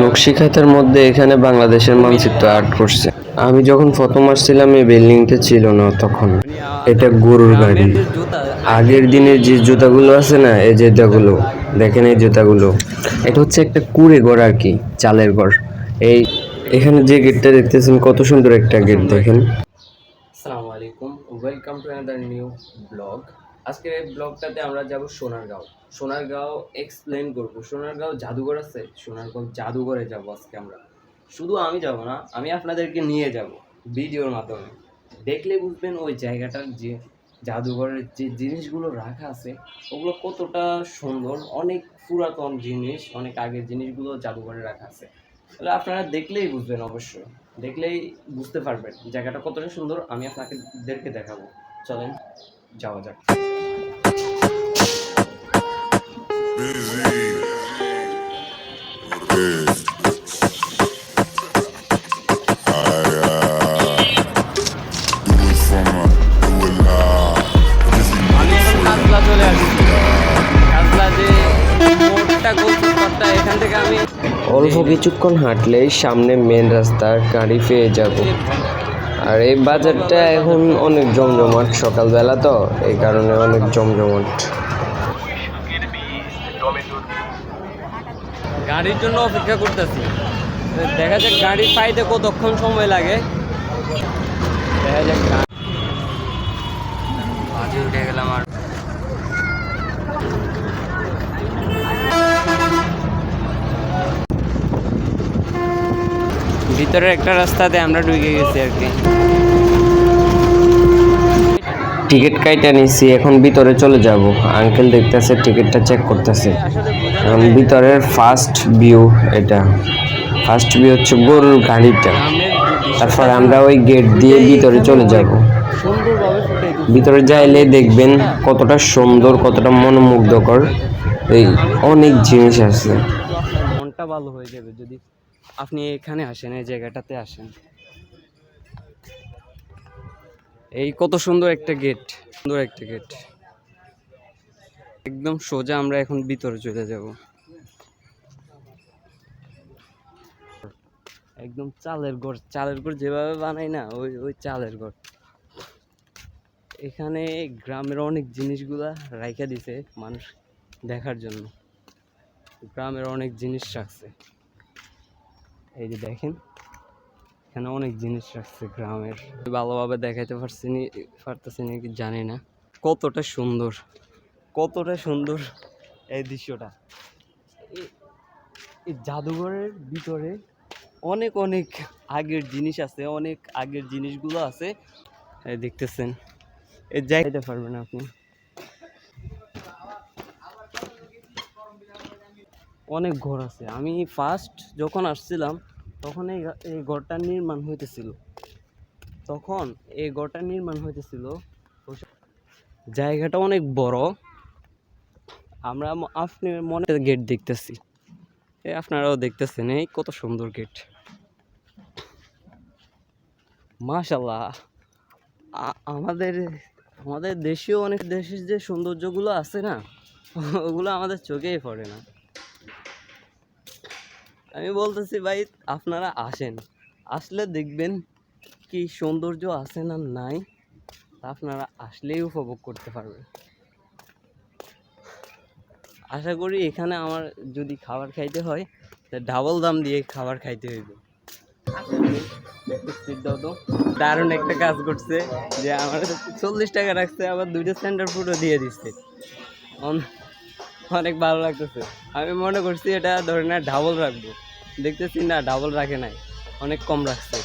নকশি খাতার মধ্যে এখানে বাংলাদেশের মানচিত্র আর্ট করছে। আমি যখন প্রথম আসছিলাম, এই বিল্ডিংটা ছিল না তখন। এটা গরুর গাড়ি আগের দিনের যে জুতাগুলো আছে না, এই জুতাগুলো দেখেন এই জুতাগুলো। এটা হচ্ছে একটা কুড়ে ঘর আর কি, চালের ঘর। এই, এখানে যে গেটটা দেখতেছেন, কত সুন্দর একটা গেট, দেখেন। আসসালামু আলাইকুম। Welcome to another new blog আজকের এই ব্লগটাতে আমরা যাব সোনারগাঁও। সোনারগাঁও এক্সপ্লেন করব। সোনারগাঁও জাদুঘর আছে? সোনারগাঁও জাদুঘরে যাব আজকে আমরা। শুধু আমি যাব না, আমি আপনাদেরকে নিয়ে যাব ভিডিওর মাধ্যমে। দেখলে বুঝবেন ওই জায়গাটার যে জাদুঘরের যে জিনিসগুলো রাখা আছে, ওগুলো কতটা সুন্দর। অনেক পুরাতন জিনিস, অনেক আগের জিনিসগুলো জাদুঘরে রাখা আছে। তাহলে আপনারা দেখলেই বুঝবেন অবশ্যই। দেখলেই বুঝতে পারবেন জায়গাটা কতটা সুন্দর, আমি আপনাদেরকে দেখাবো। চলেন। যাওয়া যাক। অল্প কিছুক্ষণ হাঁটলেই সামনে মেন রাস্তা গাড়ি পেয়ে যাব। আর এই বাজারটা এখন অনেক জমজমাট সকালবেলা তো, এই কারণে অনেক জমজমাট। গাড়ির জন্য অপেক্ষা করতেছি। দেখা যাক গাড়ি পাইতে কতক্ষণ সময় লাগে। দেখা যাক উঠে গেলাম আর ভিতরের একটা রাস্তাতে আমরা ঢুকে গেছি আর কি। টিকিট কাইটা নিছি এখন ভিতরে চলে যাব। আঙ্কেল দেখতেছে টিকিটটা চেক করতেছে। এখন ভিতরের ফার্স্ট ভিউ এটা। ফার্স্ট ভিউ হচ্ছে গরুর গাড়িটা। তারপর আমরা ওই গেট দিয়ে ভিতরে চলে যাব। ভিতরে যাইলে দেখবেন কতটা সুন্দর কতটা মনোমুগ্ধকর। এই অনেক জিনিস আছে। মনটা ভালো হয়ে যাবে যদি আপনি এখানে আসেন, এই জায়গাটাতে আসেন। এই কত সুন্দর একটা গেট, সুন্দর একটা গেট। একদম সোজা আমরা এখন ভিতরে চলে যাব। একদম চালের ঘর চালের ঘর যেভাবে বানাই না, ওই ওই চালের ঘর। এখানে গ্রামের অনেক জিনিসগুলা রাইখা দিছে মানুষ দেখার জন্য। গ্রামের অনেক জিনিস রাখছে। এই যে দেখেন, এখানে অনেক জিনিস রাখছে গ্রামের। ভালোভাবে দেখাইতে পারছি নি, পারতেছি নাকি জানি না। কতটা সুন্দর কতটা সুন্দর এই দৃশ্যটা। এই- জাদুঘরের ভিতরে অনেক অনেক আগের জিনিস আছে, অনেক আগের জিনিসগুলো আছে। দেখতেছেন, এই যাইতে পারবেন আপনি। অনেক ঘর আছে। আমি ফার্স্ট যখন আসছিলাম, তখন এই এই ঘরটার নির্মাণ হইতেছিল। তখন এই ঘরটার নির্মাণ হইতেছিল জায়গাটা অনেক বড়। আমরা আপনি মনে গেট দেখতেছি। এই আপনারাও দেখতেছেন এই কত সুন্দর গেট মাশাল্লাহ আমাদের আমাদের দেশীয় অনেক দেশের যে সৌন্দর্যগুলো আছে না, ওগুলো আমাদের চোখেই পড়ে না। আমি বলতেছি, ভাই, আপনারা আসেন। আসলে দেখবেন কি সৌন্দর্য আছে না নাই আপনারা আসলেই উপভোগ করতে পারবেন। আশা করি এখানে আমার যদি খাবার খাইতে হয়, তা ডাবল দাম দিয়ে খাবার খাইতে হইবে। তো। দারুণ একটা কাজ করছে যে আমার চল্লিশ টাকা রাখছে, আবার দুইটা সেন্টার ফুটও দিয়ে দিচ্ছে। অনেক ভালো লাগতেছে। আমি মনে করছি এটা ধরে না ডাবল রাখব। দেখতেছি না ডাবল রাখে নাই। অনেক কম রাখছে।